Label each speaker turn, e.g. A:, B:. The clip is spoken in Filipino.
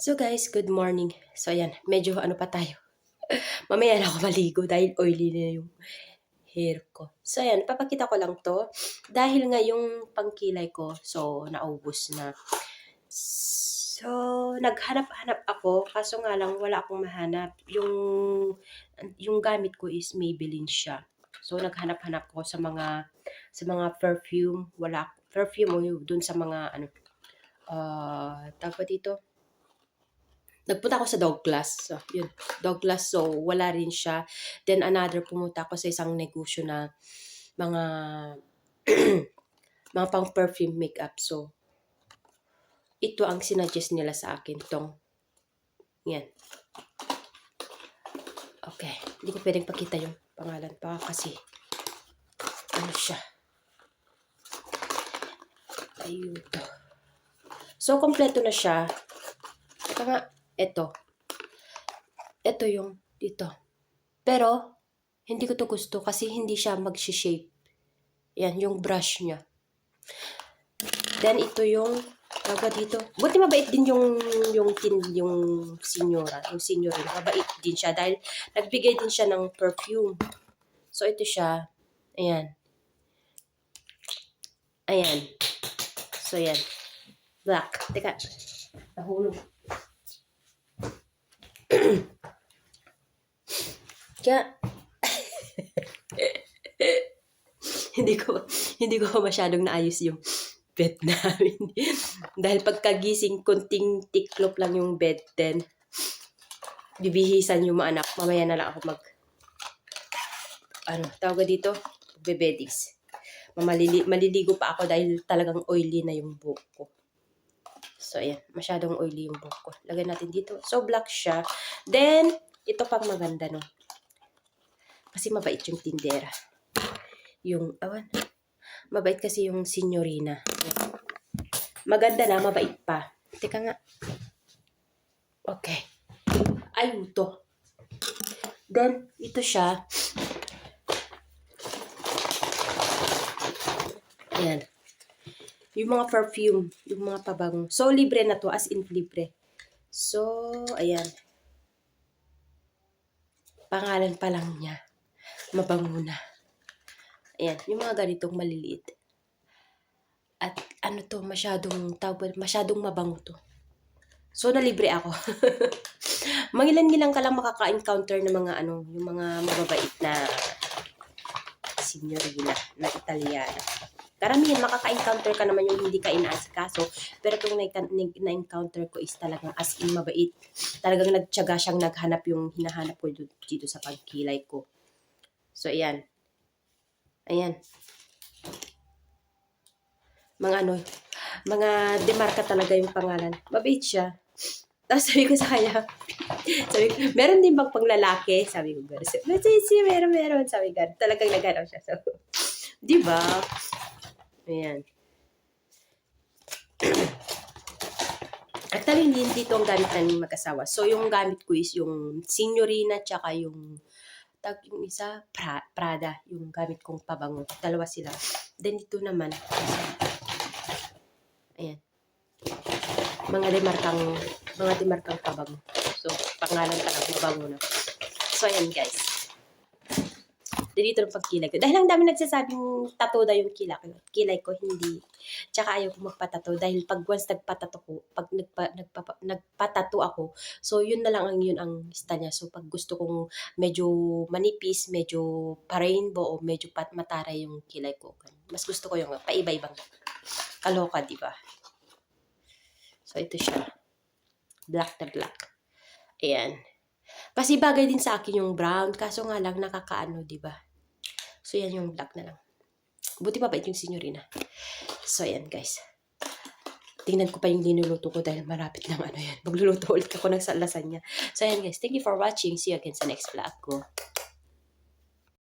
A: So guys, good morning. So ayan, medyo ano pa tayo. Mamaya na ako maligo dahil oily na yung hair ko. So ayan, papakita ko lang to. Dahil nga yung pangkilay ko, so naubos na. So, naghanap-hanap ako, kaso nga lang wala akong mahanap. Yung, yung gamit ko is Maybelline siya. So, naghanap-hanap ko sa mga, sa mga perfume. Wala, perfume o dun sa mga, ano, ah, tawag dito? Nagpunta ako sa Douglas. So, yun. Douglas. So, wala rin siya. Then, another, pumunta ako sa isang negosyo na mga mga pang perfume makeup. So, ito ang sinuggest nila sa akin. Tong, yan. Okay. Hindi ko pwedeng pakita yung pangalan pa kasi ano siya. Ayun to. So, kompleto na siya. Ito nga, ito. Ito yung dito. Pero, hindi ko to gusto kasi hindi siya mag-shape. Yan, yung brush niya. Then, ito yung tawag dito. Buti mabait din yung yung tin yung senyora, yung senyorin. Mabait din siya dahil nagbigay din siya ng perfume. So, ito siya. Ayan. Ayan. So, ayan. Black. Teka. Nahulog. Kaya, hindi ko hindi ko masyadong naayos yung bed namin. Dahil pagkagising, konting tiklop lang yung bed, then bibihisan yung mga anak. Mamaya na lang ako mag ano, tawag dito, bebedis. Mamalili, maliligo pa ako dahil talagang oily na yung buhok ko. So, ayan. Masyadong oily yung buhok ko. Lagay natin dito. So, black siya. Then, ito pang maganda, no? Kasi mabait yung tindera. Yung, awan, mabait kasi yung senyorina. Maganda na, mabait pa. Teka nga. Okay. Ay, ito. Then, ito siya. Ayan. Yung mga perfume, yung mga pabango. So, libre na to, as in libre. So, ayan. Pangalan pa lang niya. Mabango na. Ayan, yung mga ganitong maliliit. At ano to, masyadong, tawag, masyadong mabango to. So, nalibre ako. Mangilan-ngilan ka lang makaka-encounter ng mga ano, yung mga mababait na signorina na Italiana. Karamihan makaka-encounter ka naman yung hindi ka inaasikaso. Pero itong na- na-encounter ko is talagang as in mabait. Talagang nagtyaga siyang naghanap yung hinahanap ko dito, dito sa pagkilay ko. So, ayan. Ayan. Mga ano, mga demarka talaga yung pangalan. Mabait siya. Tapos sabi ko sa kanya, sabi ko, meron din bang pang lalaki? Sabi ko, gano'n. Sabi ko, si, meron, meron. Sabi ko, talagang naghanap siya. So, di ba? Ayan. Actually, hindi dito ang gamit namin mag-asawa. So, yung gamit ko is yung signorina tsaka yung tag yung isa, pra, Prada, yung gamit kong pabango. Dalawa sila. Then, dito naman, ayan. Mga demarkang, mga demarkang pabango. So, pangalan pa lang, mabango na. So, ayan guys dito ng pagkilay ko. Dahil ang dami nagsasabing tattoo daw yung kilay ko. Kilay ko, hindi. Tsaka ayaw ko magpatato. Dahil pag once nagpatato ko, pag nagpa, nagpa, nagpatato ako, so yun na lang ang yun ang ista niya. So pag gusto kong medyo manipis, medyo pa-rainbow, o medyo pat mataray yung kilay ko. Mas gusto ko yung paiba-ibang kaloka, di ba? So ito siya. Black na black. Ayan. Kasi bagay din sa akin yung brown, kaso nga lang nakakaano, di ba? So, yan yung black na lang. Buti pa ba yung senyorina? So, yan guys. Tingnan ko pa yung linuluto ko dahil marapit lang ano yan. Magluluto ulit ako ng lasagna. So, yan guys. Thank you for watching. See you again sa next vlog ko.